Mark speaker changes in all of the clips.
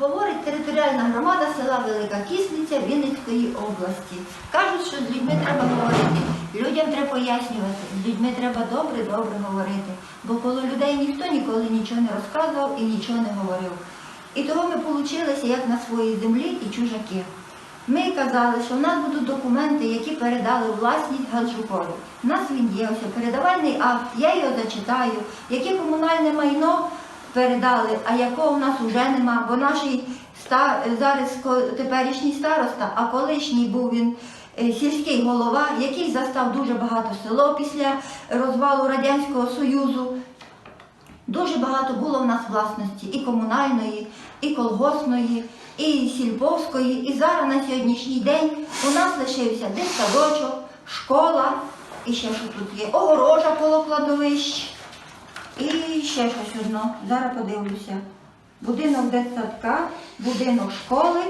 Speaker 1: Говорить територіальна громада села Велика Кісниця Вінницької області. Кажуть, що з людьми треба говорити, людям треба пояснювати, з людьми треба добре-добре говорити. Бо коло людей ніхто ніколи нічого не розказував і нічого не говорив. І того ми получилися як на своїй землі і чужаки. Ми казали, що в нас будуть документи, які передали власність Галжукові. У нас він є ось передавальний акт, я його зачитаю, яке комунальне майно передали, а якого в нас вже нема, бо наш зараз теперішній староста, а колишній був він е, сільський голова, який застав дуже багато село після розвалу Радянського Союзу. Дуже багато було в нас власності і комунальної, і колгоспної, і сільповської. І зараз на сьогоднішній день у нас лишився дитсадочок, школа, і ще що тут є, огорожа коло кладовищ. І ще щось одно. Зараз подивлюся. Будинок дитсадка, будинок школи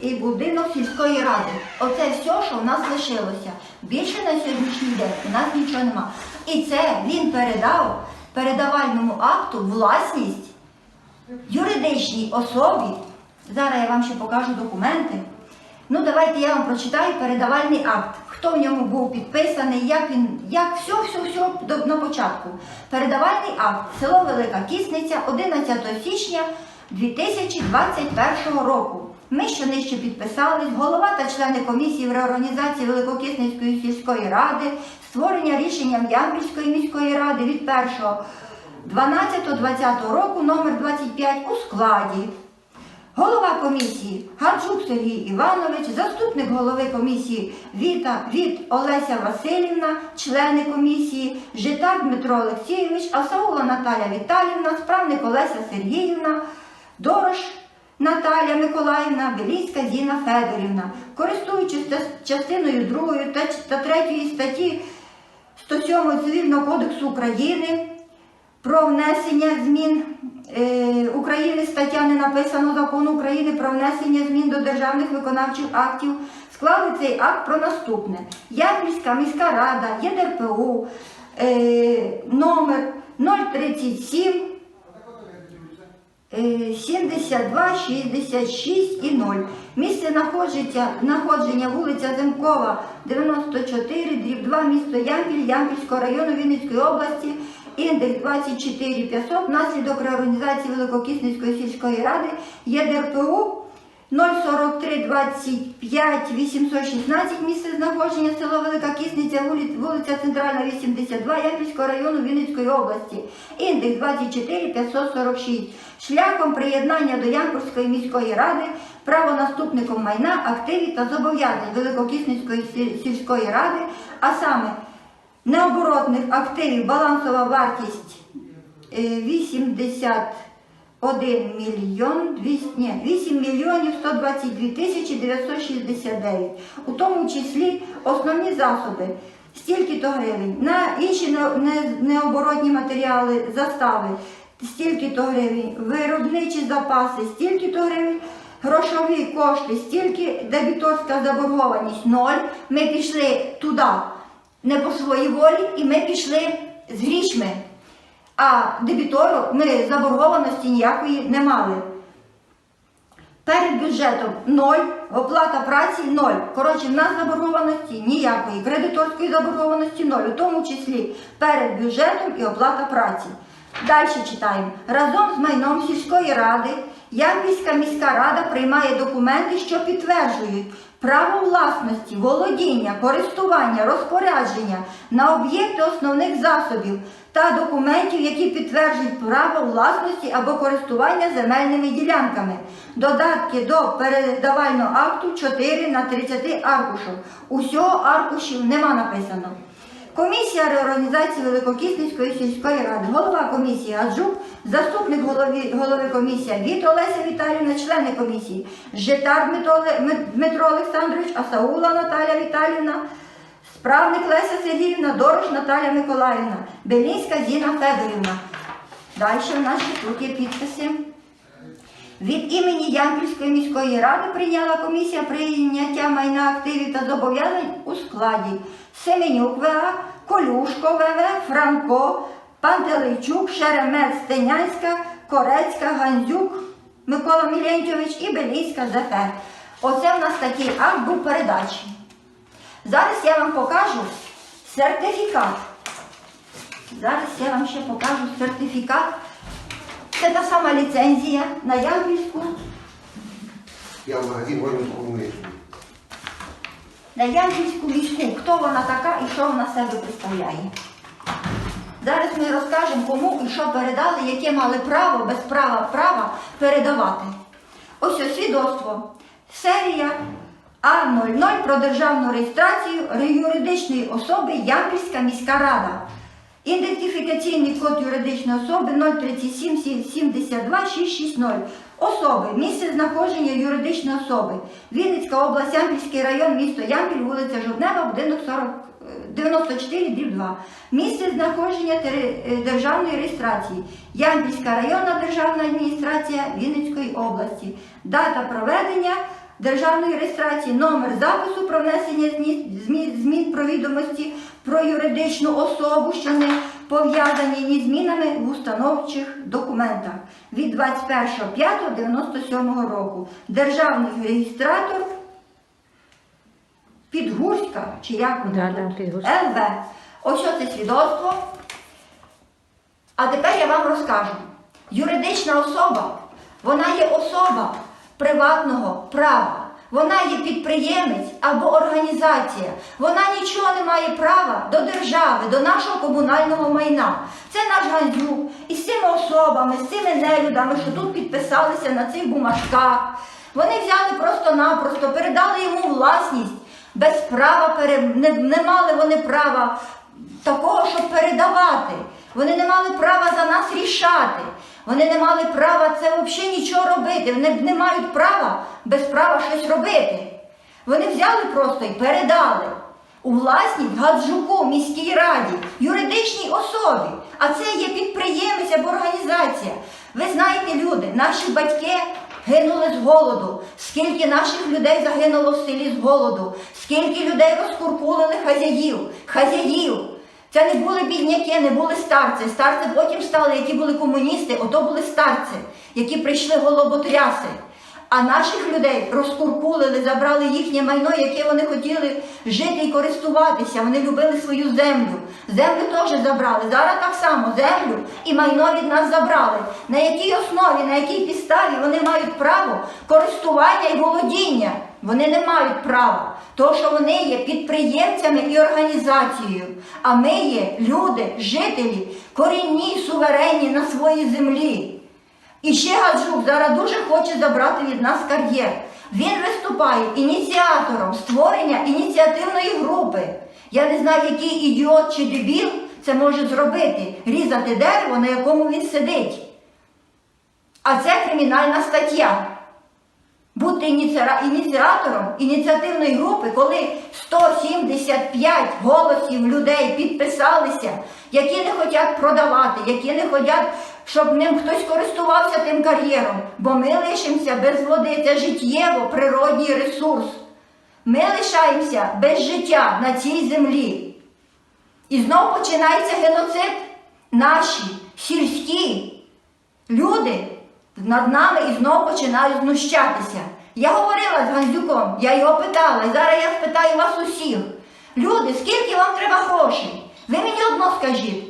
Speaker 1: і будинок сільської ради. Оце все, що в нас лишилося. Більше на сьогоднішній день у нас нічого нема. І це він передав передавальному акту власність юридичній особі. Зараз я вам ще покажу документи. Ну, давайте я вам прочитаю передавальний акт. Хто в ньому був підписаний, як він, як все, все, все до, на початку. Передавальний акт. Село Велика Кісниця, 11 січня 2021 року. Ми що нижче підписались, голова та члени комісії в реорганізації Великокисницької сільської ради, створення рішенням Ямпільської міської ради від 1 12-20 року номер 25 у складі. Голова комісії Гарчук Сергій Іванович, заступник голови комісії Віта Віт Олеся Васильівна, члени комісії, Житар Дмитро Олексійович, Асаула Наталя Віталівна, справник Олеся Сергіївна, Дорош Наталя Миколаївна, Беліська Зіна Федорівна, користуючись частиною 2 та, та 3 статті 107 Цивільного кодексу України про внесення змін України стаття не написано закону України про внесення змін до державних виконавчих актів. Склали цей акт про наступне. Ямпільська міська рада, ЄДРПУ, е, номер 037 е, 72, 66 і 0. Місце знаходження, знаходження вулиця Земкова, 94, дріб 2, місто Ямпіль, Ямпільського району Вінницької області, індекс 24 500, наслідок реорганізації Великокисницької сільської ради, ЄДРПУ 043 25 816 місце знаходження село Велика Кисниця, вулиця, Центральна 82 Ямпільського району Вінницької області. Індекс 24 546. Шляхом приєднання до Ямпільської міської ради правонаступником майна, активів та зобов'язань Великокисницької сільської ради, а саме необоротних активів балансова вартість е, 81 мільйон 200, ні, 8 мільйонів 122 тисячі 969, у тому числі основні засоби. Стільки-то гривень. На інші не- не- необоротні матеріали, застави, стільки-то гривень, виробничі запаси, стільки-то гривень, грошові кошти, стільки дебіторська заборгованість. Ноль. Ми пішли туди не по своїй волі, і ми пішли з грішми. А дебітору ми заборгованості ніякої не мали. Перед бюджетом ноль, оплата праці ноль. Коротше, в нас заборгованості ніякої, кредиторської заборгованості ноль, у тому числі перед бюджетом і оплата праці. Далі читаємо. Разом з майном сільської ради Ямпільська міська рада приймає документи, що підтверджують право власності, володіння, користування, розпорядження на об'єкти основних засобів та документів, які підтверджують право власності або користування земельними ділянками. Додатки до передавального акту 4 на 30 аркушів. Усього аркушів нема написано. Комісія реорганізації Великокисницької сільської ради, голова комісії Аджук, заступник голови, голови комісії Віт Олеся Віталіївна, члени комісії Житар Дмитро, Оле- Ми- Дмитро Олександрович, Асаула Наталя Віталіївна, справник Леся Сергіївна, Дорош Наталя Миколаївна, Белінська Зіна Федорівна. Далі в нас тут є підписи. Від імені Ямпільської міської ради прийняла комісія прийняття майна активів та зобов'язань у складі Семенюк ВА, Колюшко ВВ, Франко, Пантелейчук, Шеремець, Стенянська, Корецька, Гандзюк, Микола Мілентьович і Белійська ЗФ. Оце в нас такий акт був передачі. Зараз я вам покажу сертифікат. Зараз я вам ще покажу сертифікат. Це та сама ліцензія на Ямпільську,
Speaker 2: Я в магазин возьму кумирку.
Speaker 1: на Ямпільську війську. Хто вона така і що вона себе представляє. Зараз ми розкажемо, кому і що передали, яке мали право без права права передавати. Ось ось свідоцтво. Серія А00 про державну реєстрацію юридичної особи Ямпільська міська рада. Ідентифікаційний код юридичної особи 037 72 660. Особи. Місце знаходження юридичної особи. Вінницька область, Ямпільський район, місто Ямпіль, вулиця Жовтнева, будинок 40, е, 94, дріб 2. Місце знаходження е, державної реєстрації. Ямпільська районна державна адміністрація Вінницької області. Дата проведення державної реєстрації, номер запису про внесення змін, змін, змін про відомості про юридичну особу, що не пов'язані ні змінами в установчих документах від 21.05.97 року. Державний реєстратор Підгурська, чи як
Speaker 3: Да, да,
Speaker 1: тут?
Speaker 3: Підгурська.
Speaker 1: ЛВ. Ось це свідоцтво. А тепер я вам розкажу. Юридична особа, вона є особа приватного права. Вона є підприємець або організація. Вона нічого не має права до держави, до нашого комунального майна. Це наш Гандзюк. І з цими особами, з цими нелюдами, що тут підписалися на цих бумажках. Вони взяли просто-напросто, передали йому власність без права, не мали вони права такого, щоб передавати. Вони не мали права за нас рішати. Вони не мали права це взагалі нічого робити. Вони не мають права без права щось робити. Вони взяли просто і передали у власність Гаджуку міській раді, юридичній особі. А це є підприємець або організація. Ви знаєте, люди, наші батьки гинули з голоду. Скільки наших людей загинуло в селі з голоду, скільки людей розкуркулили хазяїв, хазяїв. Це не були бідняки, не були старці. Старці потім стали, які були комуністи, ото були старці, які прийшли голоботряси. А наших людей розкуркулили, забрали їхнє майно, яке вони хотіли жити і користуватися. Вони любили свою землю. Землю теж забрали. Зараз так само землю і майно від нас забрали. На якій основі, на якій підставі вони мають право користування і володіння? Вони не мають права. То, що вони є підприємцями і організацією, а ми є люди, жителі, корінні, суверенні на своїй землі. І ще Гаджук зараз дуже хоче забрати від нас кар'єр. Він виступає ініціатором створення ініціативної групи. Я не знаю, який ідіот чи дебіл це може зробити, різати дерево, на якому він сидить. А це кримінальна стаття. Бути ініціатором ініціативної групи, коли 175 голосів людей підписалися, які не хочуть продавати, які не хочуть, щоб ним хтось користувався тим кар'єром, бо ми лишимося без води, це життєво природній ресурс. Ми лишаємося без життя на цій землі. І знов починається геноцид. Наші сільські люди над нами і знов починають знущатися. Я говорила з Гандзюком, я його питала, і зараз я спитаю вас усіх. Люди, скільки вам треба грошей? Ви мені одно скажіть.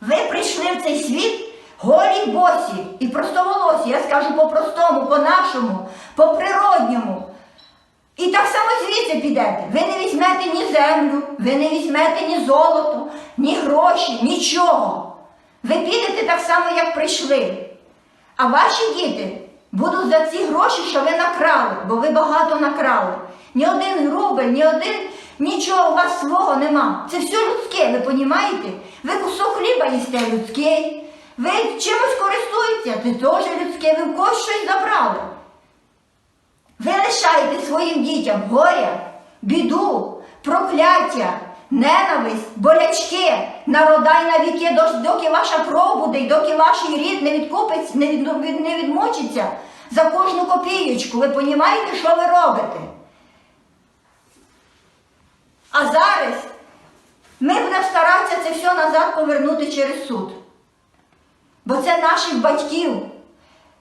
Speaker 1: Ви прийшли в цей світ голі босі і простоволосі, я скажу по-простому, по-нашому, по-природньому. І так само звідси підете. Ви не візьмете ні землю, ви не візьмете ні золото, ні гроші, нічого. Ви підете так само, як прийшли. А ваші діти будуть за ці гроші, що ви накрали, бо ви багато накрали. Ні один рубль, ні один нічого у вас свого нема. Це все людське, ви розумієте? Ви кусок хліба їсте людський, ви чимось користуєтеся, це теж людське, ви в когось щось забрали. Ви лишаєте своїм дітям горя, біду, прокляття, ненависть, болячки, народай на віки, доки ваша кров буде, і доки ваш рід не відкупиться, не, від, від- не відмочиться за кожну копієчку. Ви розумієте, що ви робите? А зараз ми будемо старатися це все назад повернути через суд. Бо це наших батьків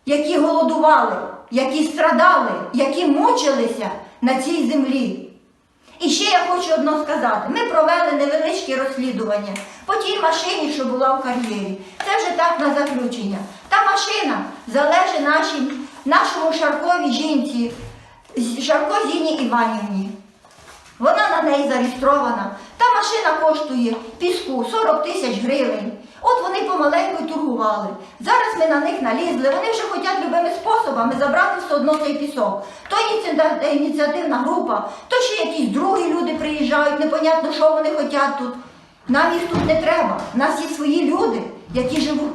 Speaker 1: які голодували, які страдали, які мучилися на цій землі. І ще я хочу одно сказати: ми провели невеличке розслідування по тій машині, що була в кар'єрі. Це вже так на заключення. Та машина залежить нашій, нашому Шарковій жінці, Шарко Зіні Іванівні. Вона на неї зареєстрована. Та машина коштує піску 40 тисяч гривень. От вони помаленьку торгували. Зараз ми на них налізли. Вони вже хочуть любими способами забрати все одно той пісок. То ініціативна група, то ще якісь другі люди приїжджають, непонятно, що вони хочуть тут. Нам їх тут не треба. У нас є свої люди, які живуть,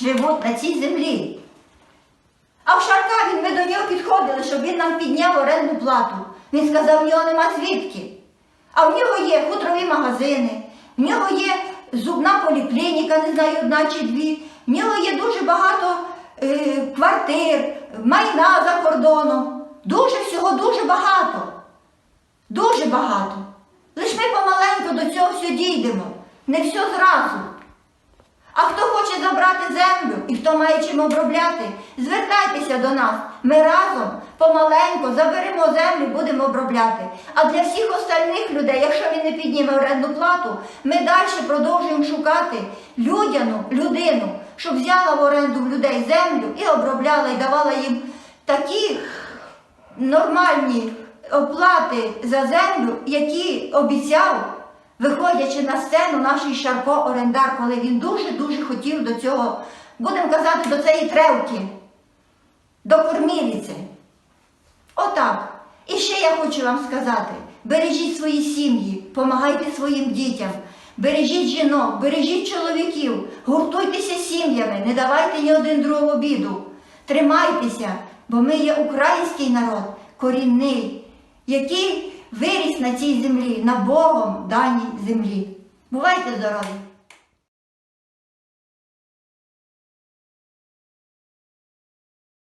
Speaker 1: живуть на цій землі. А в Шаркавін ми до нього підходили, щоб він нам підняв орендну плату. Він сказав, в нього нема звідки. А в нього є хутрові магазини, в нього є зубна поліклініка, не знаю, одна чи дві, в нього є дуже багато е, квартир, майна за кордоном. Дуже всього, дуже багато. Дуже багато. Лиш ми помаленьку до цього все дійдемо, не все зразу. А хто хоче забрати землю і хто має чим обробляти, звертайтеся до нас. Ми разом помаленьку заберемо землю, будемо обробляти. А для всіх остальних людей, якщо він не підніме орендну плату, ми далі продовжуємо шукати людяну людину, щоб взяла в оренду в людей землю і обробляла, і давала їм такі нормальні оплати за землю, які обіцяв, виходячи на сцену, наш Шарко Орендар, коли він дуже-дуже хотів до цього, будемо казати, до цієї тревки, до кормілиці. Отак. І ще я хочу вам сказати: бережіть свої сім'ї, помагайте своїм дітям, бережіть жінок, бережіть чоловіків, гуртуйтеся сім'ями, не давайте ні один другому біду. Тримайтеся, бо ми є український народ, корінний, який виріс на цій землі, на Богом даній землі. Бувайте здорові!